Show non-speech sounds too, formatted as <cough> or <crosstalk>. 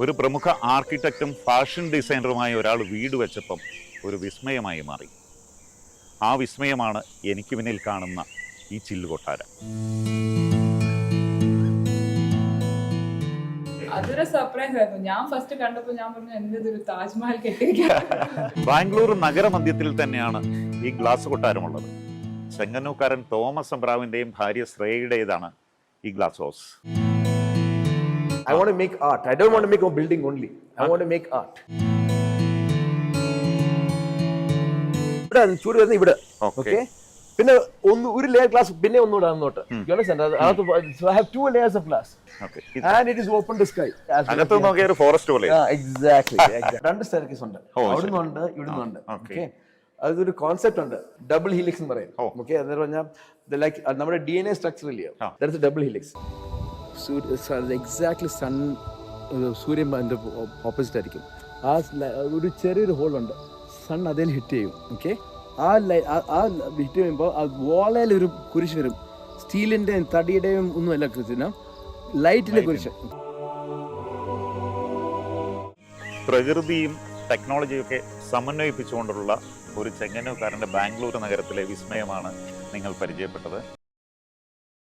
ഒരു പ്രമുഖ ആർക്കിടെക്റ്റും ഫാഷൻ ഡിസൈനറുമായ ഒരാൾ വീട് വെച്ചപ്പം ഒരു വിസ്മയമായി മാറി. ആ വിസ്മയമാണ് എനിക്ക് പിന്നിൽ കാണുന്ന ഈ ചില്ലുകൊട്ടാര. അതൊരു സർപ്രൈസ് ആയിരുന്നു. ഞാൻ ഫസ്റ്റ് കണ്ടപ്പോൾ ഞാൻ പറഞ്ഞു എന്തൊരു താജ്മഹൽ കെട്ടിയിരിക്കാൻ <laughs> ബാംഗ്ലൂർ നഗരമധ്യത്തിൽ തന്നെയാണ് ഈ ഗ്ലാസ് കൊട്ടാരമുള്ളത് ചെങ്ങന്നൂക്കാരൻ തോമസ് അബ്രാവിന്റെയും ഭാര്യ ശ്രേയയുടേതാണ് ഈ glass house. I want to make art. I don't want to make a building only. I want to make art. ഇവിടെ ചൂട് വരുന്നത് ഇവിടെ. Okay. ഓക്കെ പിന്നെ ഒന്ന് ഒരു ലെയർ ക്ലാസ് പിന്നെ ഒന്നുകൂടെ അങ്ങോട്ട് യു അണ്ടർസ്റ്റാൻഡ് അകത്ത് so I have two layers of glass okay and it is open to sky അകത്ത് നോക്കിയ ഒരു ഫോറസ്റ്റ് പോലെ. എക്സാക്ട്ലി <laughs> രണ്ട് സ്റ്റെയർക്കേസ് ഉണ്ട്. ഓ, ശരി. അവിടുന്ന് ഉണ്ട് ഇവിടുന്ന് ഉണ്ട്. okay. ഓക്കെ അതൊരു കോൺസെപ്റ്റ് ഉണ്ട്. ഡബിൾ ഹീലിക്സ് എന്ന് പറയും. ഓ. ഓക്കെ എന്ന് പറഞ്ഞാൽ ലൈക്ക് നമ്മുടെ ഡി എൻ എ സ്ട്രക്ചർ ഇല്ലയോ. That's double helix exactly sun സൂര്യൻ അതിന്റെ ഓപ്പോസിറ്റ് ആയിരിക്കും. ആ ഒരു ചെറിയൊരു ഹോളുണ്ട് സൺ അതിൽ ഹിറ്റ് ചെയ്യും. ഓക്കെ ആ ലൈ ആ- ഹിറ്റ് ചെയ്യുമ്പോൾ ആ വോളയിൽ ഒരു കുരിശ് വരും. സ്റ്റീലിന്റെയും തടിയുടെയും ഒന്നുമല്ല കൃത്യം. ലൈറ്റിന്റെ കുരിശ്. പ്രകൃതിയും ടെക്നോളജിയും ഒക്കെ സമന്വയിപ്പിച്ചുകൊണ്ടുള്ള ഒരു ചെങ്ങന്നൂക്കാരന്റെ ബാംഗ്ലൂർ നഗരത്തിലെ വിസ്മയമാണ് നിങ്ങൾ പരിചയപ്പെട്ടത്.